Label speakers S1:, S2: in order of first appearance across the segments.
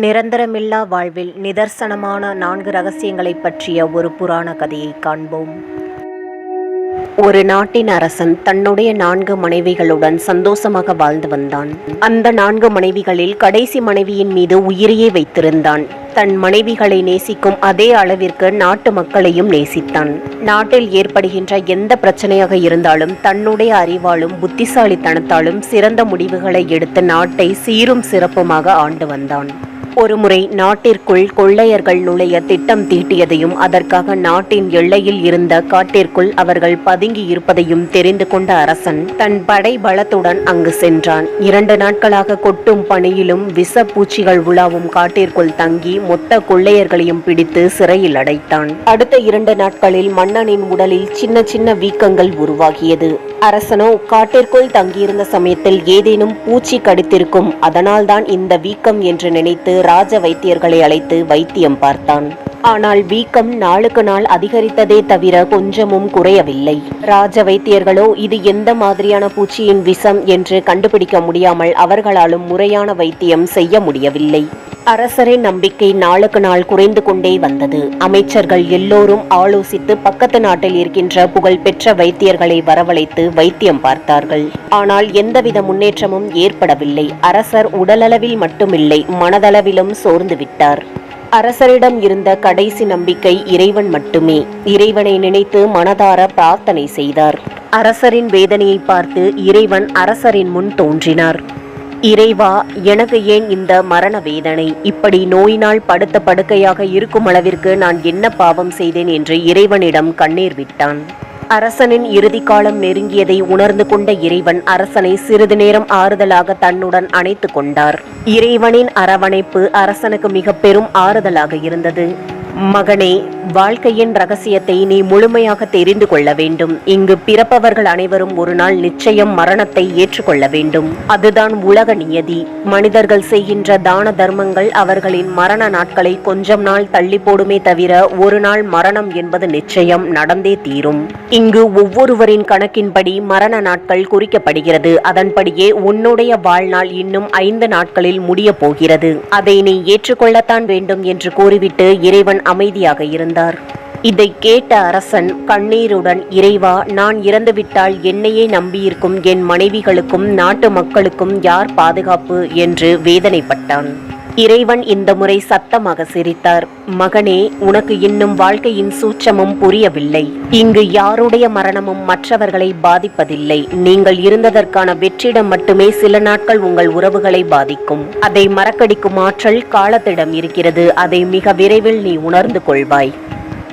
S1: நிரந்தரமில்லா வாழ்வில் நிதர்சனமான நான்கு ரகசியங்களைப் பற்றிய ஒரு புராண கதையை காண்போம். ஒரு நாட்டின் அரசன் தன்னுடைய நான்கு மனைவிகளுடன் சந்தோஷமாக வாழ்ந்து வந்தான். அந்த நான்கு மனைவிகளில் கடைசி மனைவியின் மீது உயிரையே வைத்திருந்தான். தன் மனைவிகளை நேசிக்கும் அதே அளவிற்கு நாட்டு மக்களையும் நேசித்தான். நாட்டில் ஏற்படுகின்ற எந்த பிரச்சனையாக இருந்தாலும் தன்னுடைய அறிவாலும் புத்திசாலித்தனத்தாலும் சிறந்த முடிவுகளை எடுத்து நாட்டை சீரும் சிறப்புமாக ஆண்டு வந்தான். ஒருமுறை நாட்டிற்குள் கொள்ளையர்கள் நுழைய திட்டம் தீட்டியதையும் அதற்காக நாட்டின் எல்லையில் இருந்த காட்டிற்குள் அவர்கள் பதுங்கி இருப்பதையும் தெரிந்து கொண்ட அரசன் தன் படை பலத்துடன் அங்கு சென்றான். இரண்டு நாட்களாக கொட்டும் பணியிலும் விஷ பூச்சிகள் உலாவும் காட்டிற்குள் தங்கி மொத்த கொள்ளையர்களையும் பிடித்து சிறையில் அடைத்தான். அடுத்த இரண்டு நாட்களில் மன்னனின் உடலில் சின்ன சின்ன வீக்கங்கள் உருவாகியது. அரசனோ காட்டிற்குள் தங்கியிருந்த சமயத்தில் ஏதேனும் பூச்சி கடித்திருக்கும் அதனால்தான் இந்த வீக்கம் என்று நினைத்து ராஜ வைத்தியர்களை அழைத்து வைத்தியம் பார்த்தான். ஆனால் வீக்கம் நாளுக்கு நாள் அதிகரித்ததே தவிர கொஞ்சமும் குறையவில்லை. ராஜ வைத்தியர்களோ இது எந்த மாதிரியான பூச்சியின் விஷம் என்று கண்டுபிடிக்க முடியாமல் அவர்களாலும் முறையான வைத்தியம் செய்ய முடியவில்லை. அரசரின் நம்பிக்கை நாளுக்கு நாள் குறைந்து கொண்டே வந்தது. அமைச்சர்கள் எல்லோரும் ஆலோசித்து பக்கத்து நாட்டில் இருக்கின்ற புகழ்பெற்ற வைத்தியர்களை வரவழைத்து வைத்தியம் பார்த்தார்கள். ஆனால் எந்தவித முன்னேற்றமும் ஏற்படவில்லை. அரசர் உடலளவில் மட்டுமில்லை மனதளவிலும் சோர்ந்து விட்டார். அரசரிடம் இருந்த கடைசி நம்பிக்கை இறைவன் மட்டுமே. இறைவனை நினைத்து மனதார பிரார்த்தனை செய்தார். அரசரின் வேதனையை பார்த்து இறைவன் அரசரின் முன் தோன்றினார். இறைவா எனக்கு ஏன் இந்த மரண வேதனை? இப்படி நோயினால் படுத்த படுக்கையாக இருக்கும் அளவிற்கு நான் என்ன பாவம் செய்தேன் என்று இறைவனிடம் கண்ணீர் விட்டான். அரசனின் இறுதி காலம் நெருங்கியதை உணர்ந்து கொண்ட இறைவன் அரசனை சிறிது நேரம் ஆறுதலாக தன்னுடன் அணைத்து கொண்டார். இறைவனின் அரவணைப்பு அரசனுக்கு மிக பெரும் ஆறுதலாக இருந்தது. மகனே வாழ்க்கையின் ரகசியத்தை நீ முழுமையாக தெரிந்து கொள்ள வேண்டும். இங்கு பிறப்பவர்கள் அனைவரும் ஒரு நாள் நிச்சயம் மரணத்தை ஏற்றுக்கொள்ள வேண்டும். அதுதான் உலக நியதி. மனிதர்கள் செய்கின்ற தான தர்மங்கள் அவர்களின் மரண நாட்களை கொஞ்சம் நாள் தள்ளி போடுமே தவிர ஒரு நாள் மரணம் என்பது நிச்சயம் நடந்தே தீரும். இங்கு ஒவ்வொருவரின் கணக்கின்படி மரண நாட்கள் குறிக்கப்படுகிறது. அதன்படியே உன்னுடைய வாழ்நாள் இன்னும் ஐந்து நாட்களில் முடிய போகிறது. அதை நீ ஏற்றுக்கொள்ளத்தான் வேண்டும் என்று கூறிவிட்டு இறைவன் அமைதியாக இருந்தார். இதை கேட்ட அரசன் கண்ணீருடன் இறைவா நான் இறந்துவிட்டால் என்னையே நம்பியிருக்கும் என் மனைவிகளுக்கும் நாட்டு மக்களுக்கும் யார் பாதுகாப்பு? என்று வேதனைப்பட்டான். இறைவன் இந்த முறை சத்தமாக சிரித்தார். மகனே உனக்கு இன்னும் வாழ்க்கையின் சூட்சமும் புரியவில்லை. இங்கு யாருடைய மரணமும் மற்றவர்களை பாதிப்பதில்லை. நீங்கள் இருந்ததற்கான வெற்றிடம் மட்டுமே சில நாட்கள் உங்கள் உறவுகளை பாதிக்கும். அதை மறக்கடிக்கும் ஆற்றல் காலத்திடம் இருக்கிறது. அதை மிக விரைவில் நீ உணர்ந்து கொள்வாய்.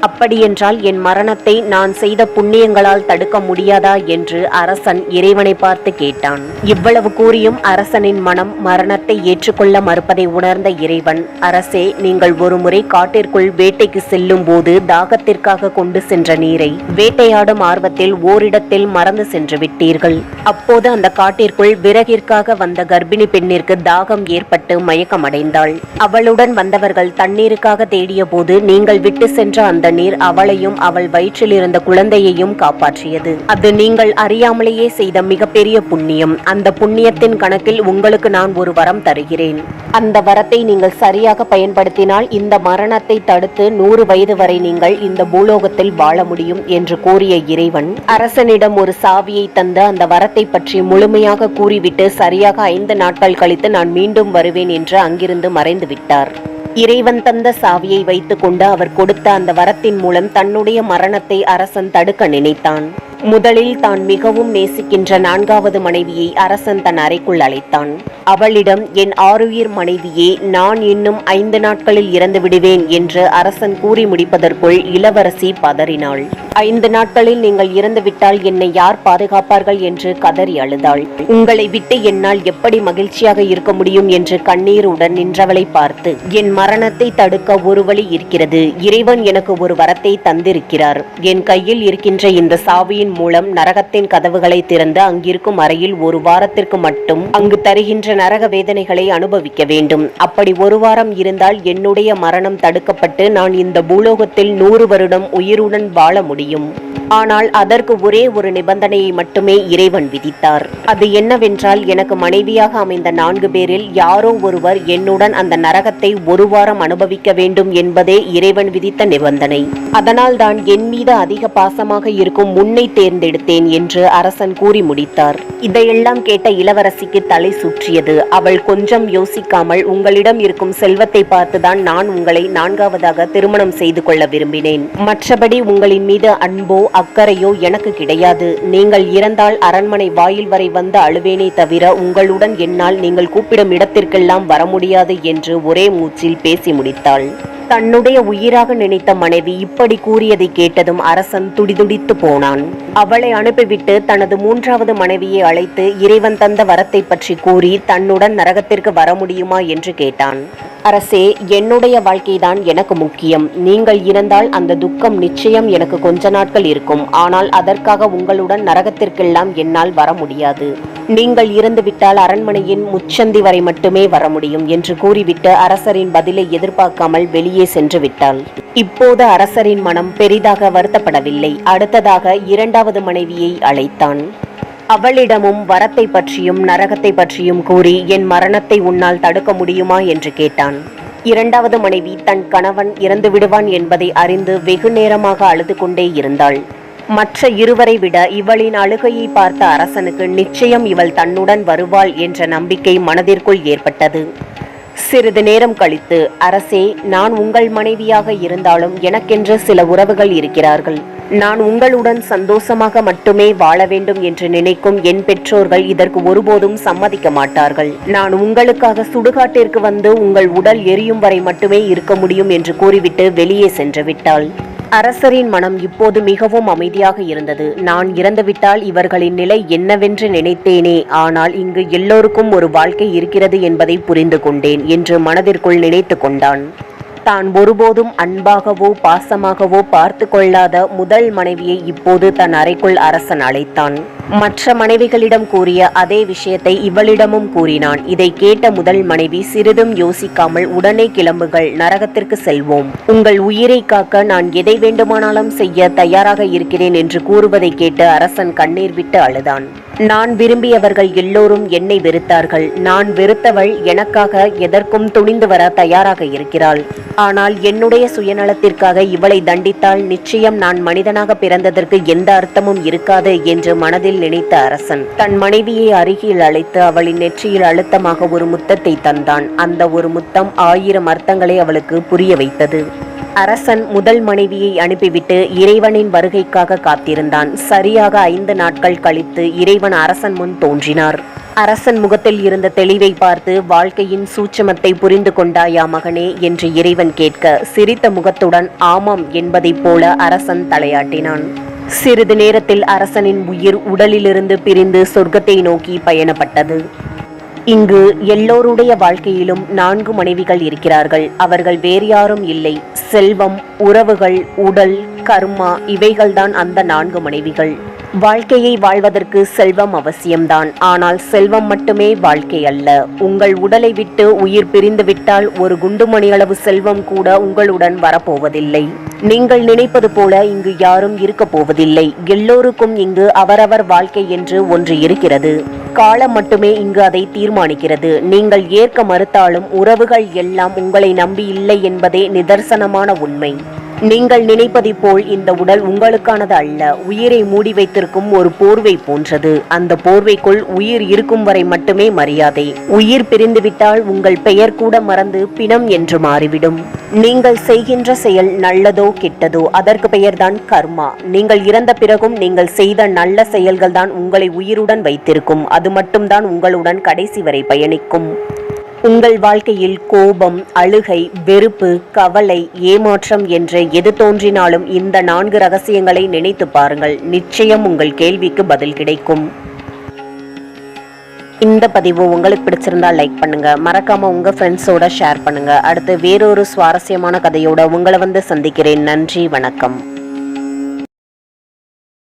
S1: அப்படியென்றால் என் மரணத்தை நான் செய்த புண்ணியங்களால் தடுக்க முடியாதா என்று அரசன் இறைவனை பார்த்து கேட்டான். இவ்வளவு கூறியும் அரசனின் மனம் மரணத்தை ஏற்றுக்கொள்ள மறுப்பதை உணர்ந்த இறைவன் அரசே நீங்கள் ஒருமுறை காட்டிற்குள் வேட்டைக்கு செல்லும் போது தாகத்திற்காக கொண்டு சென்ற நீரை வேட்டையாடும் ஆர்வத்தில் ஓரிடத்தில் மறந்து சென்று விட்டீர்கள். அப்போது அந்த காட்டிற்குள் விறகிற்காக வந்த கர்ப்பிணி பெண்ணிற்கு தாகம் ஏற்பட்டு மயக்கமடைந்தாள். அவளுடன் வந்தவர்கள் தண்ணீருக்காக தேடிய போது நீங்கள் விட்டு சென்ற அந்த நீர் அவளையும் அவள் வயிற்றில் இருந்த குழந்தையையும் காப்பாற்றியது. அது நீங்கள் அறியாமலேயே செய்த மிகப்பெரிய புண்ணியம். அந்த புண்ணியத்தின் கணக்கில் உங்களுக்கு நான் ஒரு வரம் தருகிறேன். அந்த வரத்தை நீங்கள் சரியாக பயன்படுத்தினால் இந்த மரணத்தை தடுத்து நூறு வயது வரை நீங்கள் இந்த பூலோகத்தில் வாழ முடியும் என்று கூறிய இறைவன் அரசனிடம் ஒரு சாவியை தந்து அந்த வரத்தை பற்றி முழுமையாக கூறிவிட்டு சரியாக ஐந்து நாட்கள் கழித்து நான் மீண்டும் வருவேன் என்று அங்கிருந்து மறைந்து விட்டார் இறைவன் தந்த சாவியை வைத்துக்கொண்டு அவர் கொடுத்த அந்த வரத்தின் மூலம் தன்னுடைய மரணத்தை அரசன் தடுக்க நினைத்தான். முதலில் தான் மிகவும் நேசிக்கின்ற நான்காவது மனைவியை அரசன் தன் அறைக்குள் அழைத்தான். அவளிடம் என் ஆருயிர் மனைவியே நான் இன்னும் ஐந்து நாட்களில் இறந்து விடுவேன் என்று அரசன் கூறி முடிப்பதற்குள் இளவரசி பதறினாள். ஐந்து நாட்களில் நீங்கள் இறந்துவிட்டால் என்னை யார் பாதுகாப்பார்கள் என்று கதறி அழுதாள். உங்களை விட்டு என்னால் எப்படி மகிழ்ச்சியாக இருக்க முடியும் என்று கண்ணீருடன் நின்றவளை பார்த்து என் மரணத்தை தடுக்க ஒரு வழி இருக்கிறது. இறைவன் எனக்கு ஒரு வரத்தை தந்திருக்கிறார். என் கையில் இருக்கின்ற இந்த சாவியின் மூலம் நரகத்தின் கதவுகளை திறந்து அங்கிருக்கும் அறையில் ஒரு வாரத்திற்கு மட்டும் அங்கு தருகின்ற நரக வேதனைகளை அனுபவிக்க வேண்டும். அப்படி ஒரு வாரம் இருந்தால் என்னுடைய மரணம் தடுக்கப்பட்டு நான் இந்த பூலோகத்தில் நூறு வருடம் உயிருடன் வாழ முடியும். முடியும் ஆனால் அதற்கு ஒரே ஒரு நிபந்தனையை மட்டுமே இறைவன் விதித்தார். அது என்னவென்றால் எனக்கு மனைவியாக அமைந்த நான்கு பேரில் யாரோ ஒருவர் என்னுடன் அந்த நரகத்தை ஒரு வாரம் அனுபவிக்க வேண்டும் என்பதே இறைவன் விதித்த நிபந்தனை. அதனால் தான் என் மீது அதிக பாசமாக இருக்கும் முன்னை தேர்ந்தெடுத்தேன் என்று அரசன் கூறி முடித்தார். இதையெல்லாம் கேட்ட இளவரசிக்கு தலை சுற்றியது. அவள் கொஞ்சம் யோசிக்காமல் உங்களிடம் இருக்கும் செல்வத்தை பார்த்துதான் நான் உங்களை நான்காவதாக திருமணம் செய்து கொள்ள விரும்பினேன். மற்றபடி உங்களின் மீது அன்போ அக்கறையோ எனக்கு கிடையாது. நீங்கள் இறந்தால் அரண்மனை வாயில் வரை வந்து அழுவேனே தவிர உங்களுடன் என்னால் நீங்கள் கூப்பிடும் இடத்திற்கெல்லாம் வர முடியாது என்று ஒரே மூச்சில் பேசி முடித்தாள். தன்னுடைய உயிராக நினைத்த மனைவி இப்படி கூறியதை கேட்டதும் அரசன் துடிதுடித்து போனான். அவளை அனுப்பிவிட்டு தனது மூன்றாவது மனைவியை அழைத்து இறைவன் தந்த வரத்தை பற்றி கூறி தன்னுடன் நரகத்திற்கு வர முடியுமா என்று கேட்டான். அரசே என்னுடைய வாழ்க்கைதான் எனக்கு முக்கியம். நீங்கள் இறந்தால் அந்த துக்கம் நிச்சயம் எனக்கு கொஞ்ச நாட்கள் இருக்கும். ஆனால் அதற்காக உங்களுடன் நரகத்திற்கெல்லாம் என்னால் வர முடியாது. நீங்கள் இறந்துவிட்டால் அரண்மனையின் முச்சந்தி வரை மட்டுமே வர முடியும் என்று கூறிவிட்டு அரசரின் பதிலை எதிர்பார்க்காமல் வெளியே சென்று விட்டாள். இப்போது அரசரின் மனம் பெரிதாக வருத்தப்படவில்லை. அடுத்ததாக இரண்டாவது மனைவியை அழைத்தான். அவளிடமும் வரத்தை பற்றியும் நரகத்தை பற்றியும் கூறி என் மரணத்தை உன்னால் தடுக்க முடியுமா? என்று கேட்டான். இரண்டாவது மனைவி தன் கணவன் இறந்து விடுவான் என்பதை அறிந்து வெகு நேரமாக அழுது கொண்டே இருந்தாள். மற்ற இருவரை விட இவளின் அழுகையை பார்த்த அரசனுக்கு நிச்சயம் இவள் தன்னுடன் வருவாள் என்ற நம்பிக்கை மனதிற்குள் ஏற்பட்டது. சிறிது நேரம் கழித்து அரசே நான் உங்கள் மனைவியாக இருந்தாலும் எனக்கென்று சில உறவுகள் இருக்கிறார்கள். நான் உங்களுடன் சந்தோஷமாக மட்டுமே வாழ வேண்டும் என்று நினைக்கும் என் பெற்றோர்கள் இதற்கு ஒருபோதும் சம்மதிக்க மாட்டார்கள். நான் உங்களுக்காக சுடுகாட்டிற்கு வந்து உங்கள் உடல் எரியும் வரை மட்டுமே இருக்க முடியும் என்று கூறிவிட்டு வெளியே சென்று விட்டாள். அரசரின் மனம் இப்போது மிகவும் அமைதியாக இருந்தது. நான் இறந்துவிட்டால் இவர்களின் நிலை என்னவென்று நினைத்தேனே. ஆனால் இங்கு எல்லோருக்கும் ஒரு வாழ்க்கை இருக்கிறது என்பதை புரிந்து கொண்டேன் என்று மனதிற்குள் நினைத்து கொண்டான். தான் ஒருபோதும் அன்பாகவோ பாசமாகவோ பார்த்து கொள்ளாத முதல் மனைவியை இப்போது தன் அறைக்குள் அரசன் அழைத்தான். மற்ற மனைவிகளிடம் கூறிய அதே விஷயத்தை இவளிடமும் கூறினான். இதை கேட்ட முதல் மனைவி சிறிதும் யோசிக்காமல் உடனே கிளம்புகள் நரகத்திற்கு செல்வோம். உங்கள் உயிரை காக்க நான் எதை வேண்டுமானாலும் செய்ய தயாராக இருக்கிறேன் என்று கூறுவதை கேட்டு அரசன் கண்ணீர் விட்டு அழுதான். நான் விரும்பியவர்கள் எல்லோரும் என்னை வெறுத்தார்கள். நான் வெறுத்தவள் எனக்காக எதற்கும் துணிந்து வர தயாராக இருக்கிறாள். ஆனால் என்னுடைய சுயநலத்திற்காக இவளை தண்டித்தால் நிச்சயம் நான் மனிதனாக பிறந்ததற்கு எந்த அர்த்தமும் இருக்காது என்று மனதில் நினைத்த அரசன் தன் மனைவியை அருகில் அழைத்து அவளின் நெற்றியில் அழுத்தமாக ஒரு முத்தத்தை தந்தான். அந்த ஒரு முத்தம் ஆயிரம் அர்த்தங்களை அவளுக்கு புரிய வைத்தது. அரசன் முதல் மனைவியை அனுப்பிவிட்டு இறைவனின் வருகைக்காக காத்திருந்தான். சரியாக ஐந்து நாட்கள் கழித்து இறைவன் அரசன் முன் தோன்றினார். அரசன் முகத்தில் இருந்த தெளிவை பார்த்து வாழ்க்கையின் சூட்சமத்தை புரிந்து கொண்டாயா மகனே? என்று இறைவன் கேட்க சிரித்த முகத்துடன் ஆமாம் என்பதைப் போல அரசன் தலையாட்டினான். சிறிது நேரத்தில் அரசனின் உயிர் உடலிலிருந்து பிரிந்து சொர்க்கத்தை நோக்கி பயணப்பட்டது. இங்கு எல்லோருடைய வாழ்க்கையிலும் நான்கு மனைவிகள் இருக்கிறார்கள். அவர்கள் வேறு யாரும் இல்லை. செல்வம் உறவுகள் உடல் கர்மா இவைகள்தான் அந்த நான்கு மனைவிகள். வாழ்க்கையை வாழ்வதற்கு செல்வம் அவசியம்தான். ஆனால் செல்வம் மட்டுமே வாழ்க்கை அல்ல. உங்கள் உடலை விட்டு உயிர் பிரிந்து விட்டால் ஒரு குண்டுமணி அளவு செல்வம் கூட உங்களுடன் வரப்போவதில்லை. நீங்கள் நினைப்பது போல இங்கு யாரும் இருக்க போவதில்லை. எல்லோருக்கும் இங்கு அவரவர் வாழ்க்கை என்று ஒன்று இருக்கிறது. காலம் மட்டுமே இங்கு அதை தீர்மானிக்கிறது. நீங்கள் ஏற்க மறுத்தாலும் உறவுகள் எல்லாம் உங்களை நம்பி இல்லை என்பதே நிதர்சனமான உண்மை. நீங்கள் நினைப்பதை போல் இந்த உடல் உங்களுக்கானது அல்ல. உயிரை மூடி வைத்திருக்கும் ஒரு போர்வை போன்றது. அந்த போர்வைக்குள் உயிர் இருக்கும் வரை மட்டுமே மரியாதை. உயிர் பிரிந்துவிட்டால் உங்கள் பெயர் கூட மறந்து பிணம் என்று மாறிவிடும். நீங்கள் செய்கின்ற செயல் நல்லதோ கெட்டதோ அதற்கு பெயர்தான் கர்மா. நீங்கள் இறந்த பிறகும் நீங்கள் செய்த நல்ல செயல்கள் தான் உங்களை உயிருடன் வைத்திருக்கும். அது மட்டும்தான் உங்களுடன் கடைசி வரை பயணிக்கும். உங்கள் வாழ்க்கையில் கோபம் அழுகை வெறுப்பு கவலை ஏமாற்றம் என்று எது தோன்றினாலும் இந்த நான்கு ரகசியங்களை நினைத்து பாருங்கள். நிச்சயம் உங்கள் கேள்விக்கு பதில் கிடைக்கும். இந்த பதிவு உங்களுக்கு பிடிச்சிருந்தா லைக் பண்ணுங்க. மறக்காம உங்க ஃப்ரெண்ட்ஸோட ஷேர் பண்ணுங்க. அடுத்து வேறொரு சுவாரஸ்யமான கதையோட உங்களை வந்து சந்திக்கிறேன். நன்றி வணக்கம்.